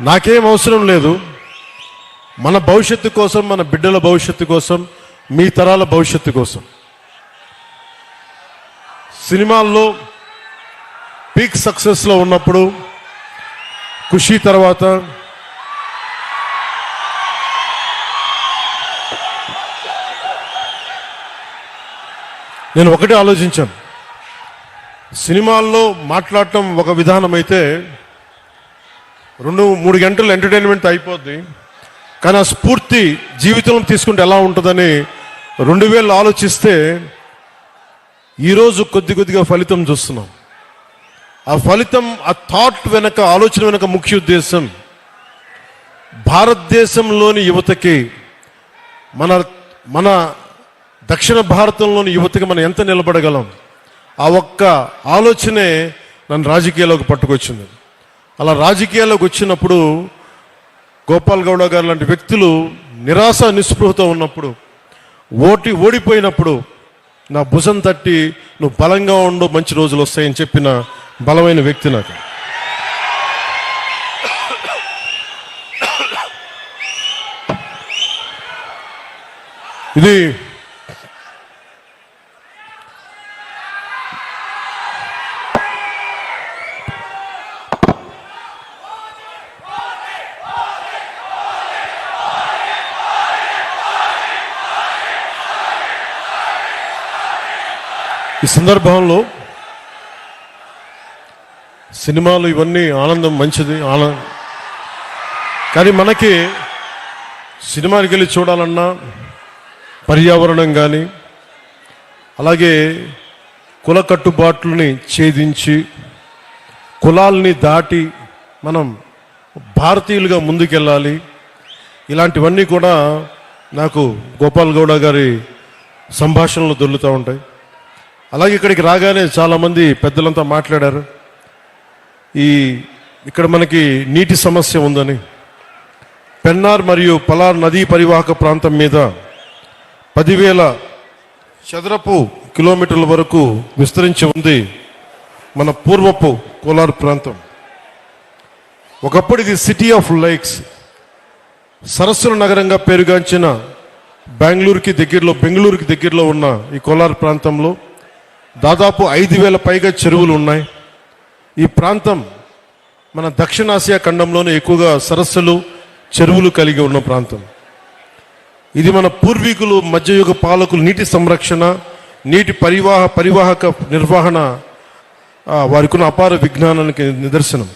నాకేం అవసరం లేదు. మన భవిష్యత్తు కోసం మన బిడ్డల భవిష్యత్తు కోసం మీ తరాల భవిష్యత్తు కోసం. సినిమాల్లో పీక్ సక్సెస్లో ఉన్నప్పుడు ఖుషి తర్వాత నేను ఒకటే ఆలోచించాను. సినిమాల్లో మాట్లాడటం ఒక విధానం అయితే రెండు మూడు గంటలు ఎంటర్టైన్మెంట్ అయిపోద్ది. కానీ ఆ స్ఫూర్తి జీవితంలో తీసుకుంటే ఎలా ఉంటుందని రెండు వేలు ఆలోచిస్తే ఈరోజు కొద్ది కొద్దిగా ఫలితం చూస్తున్నాం. ఆ ఫలితం ఆ థాట్ వెనక ఆలోచన వెనక ముఖ్య ఉద్దేశం భారతదేశంలోని యువతకి మన మన దక్షిణ భారతంలోని యువతకి మనం ఎంత నిలబడగలం? ఆ ఒక్క ఆలోచనే నన్ను రాజకీయాల్లోకి పట్టుకొచ్చింది. అలా రాజకీయాల్లోకి వచ్చినప్పుడు గోపాల్ గౌడ గారు లాంటి వ్యక్తులు నిరాశ నిస్పృహతో ఉన్నప్పుడు ఓటి ఓడిపోయినప్పుడు నా భుజం తట్టి నువ్వు బలంగా ఉండు మంచి రోజులు వస్తాయని చెప్పిన బలమైన వ్యక్తి నాకు. ఇది ఈ సందర్భంలో సినిమాలు ఇవన్నీ ఆనందం మంచిది ఆనందం కానీ మనకి సినిమాకి వెళ్ళి చూడాలన్నా పర్యావరణం కానీ అలాగే కుల కట్టుబాట్లని ఛేదించి కులాల్ని దాటి మనం భారతీయులుగా ముందుకెళ్ళాలి. ఇలాంటివన్నీ కూడా నాకు గోపాల్ గౌడ గారి సంభాషణలు దొల్లుతూ ఉంటాయి. అలాగే ఇక్కడికి రాగానే చాలామంది పెద్దలంతా మాట్లాడారు. ఈ ఇక్కడ మనకి నీటి సమస్య ఉందని. పెన్నార్ మరియు పలార్ నదీ పరివాహక ప్రాంతం మీద పదివేల చదరపు కిలోమీటర్ల వరకు విస్తరించి ఉంది మన పూర్వపు కోలార్ ప్రాంతం. ఒకప్పుడు ఇది సిటీ ఆఫ్ లైక్స్. సరస్సుల నగరంగా పేరుగాంచిన బెంగళూరుకి దగ్గరలో బెంగళూరుకి దగ్గరలో ఉన్న ఈ కోలార్ ప్రాంతంలో దాదాపు ఐదు వేల పైగా చెరువులు ఉన్నాయి. ఈ ప్రాంతం మన దక్షిణాసియా ఖండంలోనే ఎక్కువగా సరస్సులు చెరువులు కలిగి ఉన్న ప్రాంతం. ఇది మన పూర్వీకులు మధ్యయుగ పాలకులు నీటి సంరక్షణ నీటి పరివాహ పరివాహక నిర్వహణ వారికి ఉన్న అపార విజ్ఞానానికి నిదర్శనం.